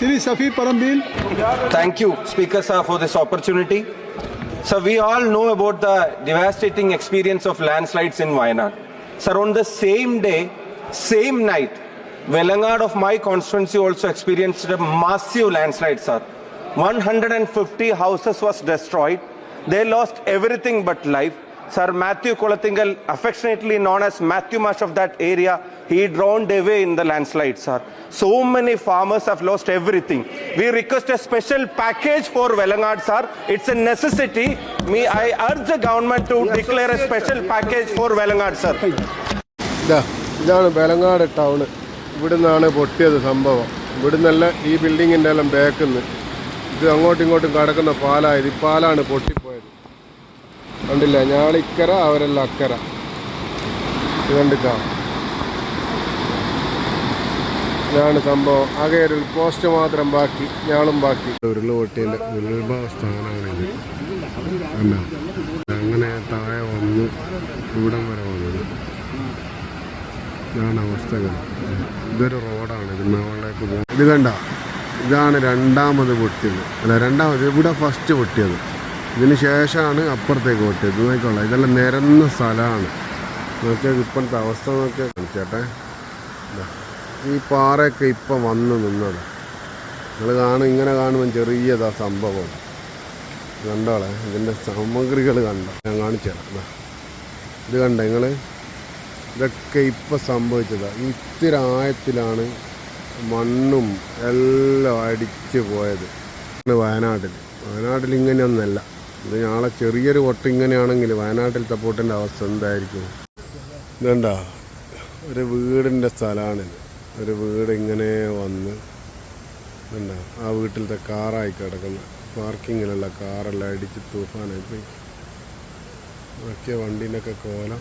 Sri Safi Parambil. Thank you, Speaker sir, for this opportunity. So we all know about the devastating experience of landslides in Wayanad. Sir, on the same day, same night, Velangad of my constituency also experienced a massive landslide, sir. 150 houses was destroyed. They lost everything but life. Sir Mathew Kulathinkal affectionately known as Mathew Mash of that area he drowned away in the landslide sir so many farmers have lost everything we request a special package for Vilangad sir it's a necessity me I urge government to declare a special package for Vilangad sir ഇതാണ് Velangad town ഇവിടുന്നാണ് പൊട്ടിയത് സംഭവം. ഇവിടുന്നല്ല ഈ ബിൽഡിങ്ങിന്റെ എല്ലാം ബാക്കിൽ നിന്ന് ഇത് അങ്ങോട്ടും ഇങ്ങോട്ടും കടക്കുന്ന പാലായത് ഈ പാലാണ് പൊട്ടി കണ്ടില്ല? ഞാളിക്കര അവരെല്ലാം അക്കര. കണ്ടിക്കാം ഇതാണ് സംഭവം. ആകെ ഒരു പോസ്റ്റ് മാത്രം ബാക്കി. ഞാളും ബാക്കി. ഉരുൾ പൊട്ടിയതിന്റെ ഉരുൾഭാവ അങ്ങനെ താഴെ വന്ന്. ഇവിടം വരെ വന്നത്. ഇതാണ് അവസ്ഥകൾ ഇതൊരു റോഡാണ്. ഇത് മുകളിലേക്ക് പോകും. ഇത് കണ്ട? ഇതാണ് രണ്ടാമത് പൊട്ടിയത്. അല്ല രണ്ടാമത് ഇവിടെ ഫസ്റ്റ് പൊട്ടിയത്. ഇതിന് ശേഷമാണ് അപ്പുറത്തേക്ക് പോട്ടെ ഇത് ഇതെല്ലാം നിരന്ന സ്ഥലമാണ്. നോക്കിയാൽ ഇപ്പോഴത്തെ അവസ്ഥ നോക്കിയാൽ കാണിച്ചേട്ടെ. ഈ പാറയൊക്കെ ഇപ്പം വന്ന് നിന്നത്. നിങ്ങൾ കാണും ഇങ്ങനെ കാണുമ്പോൾ ചെറിയതാ സംഭവം. കണ്ടോളെ ഇതിന്റെ സാമഗ്രികൾ കണ്ടോ? ഞാൻ കാണിച്ചു തരാം ഇതാ. കണ്ട നിങ്ങൾ? ഇതൊക്കെ ഇപ്പം സംഭവിച്ചതാണ് ഇത്തിരി ആയത്തിലാണ് മണ്ണും എല്ലാം അടിച്ചു പോയത്. വയനാട്ടിൽ. വയനാട്ടിൽ ഇങ്ങനെയൊന്നല്ല ഇത് നാളെ ചെറിയൊരു പൊട്ട് ഇങ്ങനെയാണെങ്കിൽ വയനാട്ടിൽ തപ്പോട്ടിന്റെ അവസ്ഥ എന്തായിരിക്കും? ഇതണ്ട ഒരു വീടിന്റെ സ്ഥലമാണിത്. ഒരു വീട് ഇങ്ങനെ വന്ന് ഇതണ്ട ആ വീട്ടിലത്തെ കാറായി കിടക്കുന്ന. പാർക്കിങ്ങിലുള്ള കാറെല്ലാം അടിച്ച് തൂഫാനായി പോയി. മറ്റേ വണ്ടീനൊക്കെ കോലം